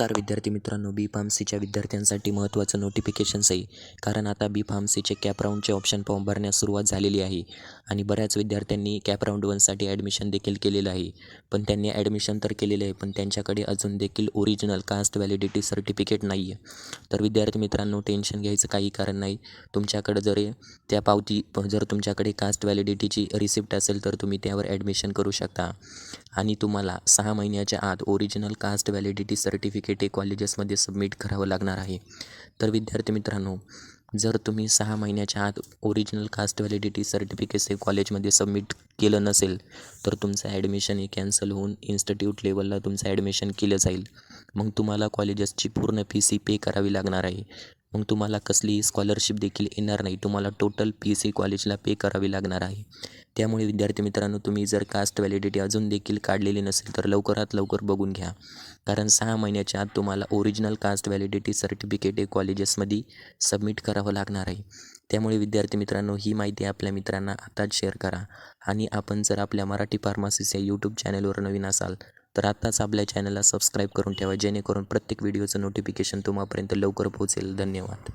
नमस्कार विद्यार्थी मित्रांनो बी फार्मसीच्या विद्यार्थ्यांसाठी महत्त्वाचं नोटिफिकेशन्स आहे कारण आता बी फार्मसीचे कॅप राऊंडचे ऑप्शन फॉर्म भरण्यास सुरुवात झालेली आहे आणि बऱ्याच विद्यार्थ्यांनी कॅप राऊंड वनसाठी ॲडमिशन देखील केलेलं आहे. पण त्यांनी ॲडमिशन तर केलेलं आहे पण त्यांच्याकडे अजून देखील ओरिजिनल कास्ट व्हॅलिडिटी सर्टिफिकेट नाही आहे तर विद्यार्थी मित्रांनो टेन्शन घ्यायचं काही कारण नाही. तुमच्याकडं जर त्या पावती जर तुमच्याकडे कास्ट व्हॅलिडिटीची रिसिप्ट असेल तर तुम्ही त्यावर ॲडमिशन करू शकता. आणि तुम्हाला सहा महिन्याच्या आत ओरिजिनल कास्ट व्हॅलिडिटी सर्टिफिकेट हे कॉलेजेसमध्ये सबमिट करावं लागणार आहे. तर विद्यार्थी मित्रांनो जर तुम्ही सहा महिन्याच्या आत ओरिजिनल कास्ट व्हॅलिडिटी सर्टिफिकेट्स हे कॉलेजमध्ये सबमिट केलं नसेल तर तुमचं ॲडमिशन हे कॅन्सल होऊन इन्स्टिट्यूट लेवलला तुमचं ॲडमिशन केलं जाईल. मग तुम्हाला कॉलेजेसची पूर्ण फी सी पे करावी लागणार आहे. मग तुम्हाला कसलीही स्कॉलरशिप देखील येणार नाही. तुम्हाला टोटल फी सी कॉलेजला पे करावी लागणार आहे. त्यामुळे विद्यार्थी मित्रांनो तुम्ही जर कास्ट व्हॅलिडिटी अजून देखील काढलेली नसेल तर लवकरात लवकर बघून घ्या. कारण सहा महिन्याच्या आत तुम्हाला ओरिजिनल कास्ट व्हॅलिडिटी सर्टिफिकेट हे कॉलेजेसमध्ये सबमिट करावं लागणार आहे. त्यामुळे विद्यार्थी मित्रांनो ही माहिती आपल्या मित्रांना आताच शेअर करा. आणि आपण जर आपल्या मराठी फार्मासिस या यूट्यूब चॅनलवर नवीन असाल तर आत्ताच आपल्या चॅनलला सबस्क्राईब करून ठेवा जेणेकरून प्रत्येक व्हिडिओचं नोटिफिकेशन तुम्हापर्यंत लवकर पोहोचेल. धन्यवाद.